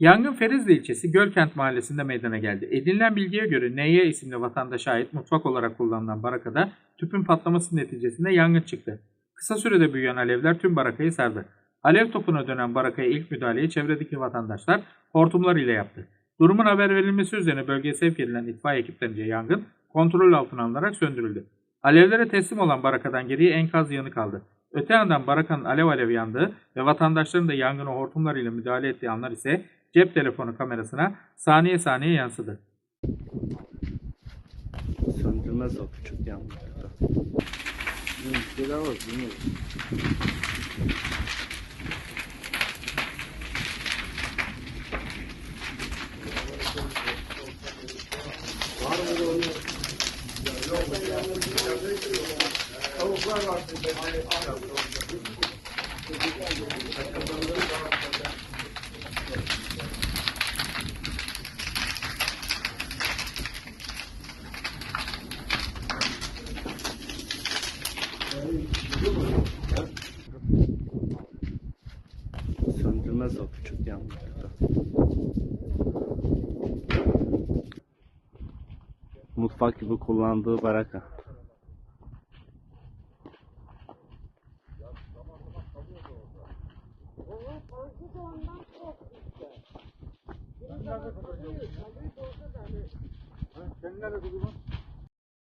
Yangın Ferizli ilçesi Gölkent mahallesinde meydana geldi. Edinilen bilgiye göre Neye isimli vatandaşa ait mutfak olarak kullanılan barakada tüpün patlaması neticesinde yangın çıktı. Kısa sürede büyüyen alevler tüm barakayı sardı. Alev topuna dönen barakaya ilk müdahaleyi çevredeki vatandaşlar hortumlar ile yaptı. Durumun haber verilmesi üzerine bölgeye sevk edilen itfaiye ekiplerince yangın kontrol altına alınarak söndürüldü. Alevlere teslim olan barakadan geriye enkaz yanı kaldı. Öte yandan barakanın alev alev yandığı ve vatandaşların da yangına hortumlarıyla müdahale ettiği anlar ise cep telefonu kamerasına saniye saniye yansıdı. Söndürmez o küçük yangınlarda. Söndürmez o küçük yangınlarda. Mutfak gibi kullandığı baraka. Sen nerede kurdun?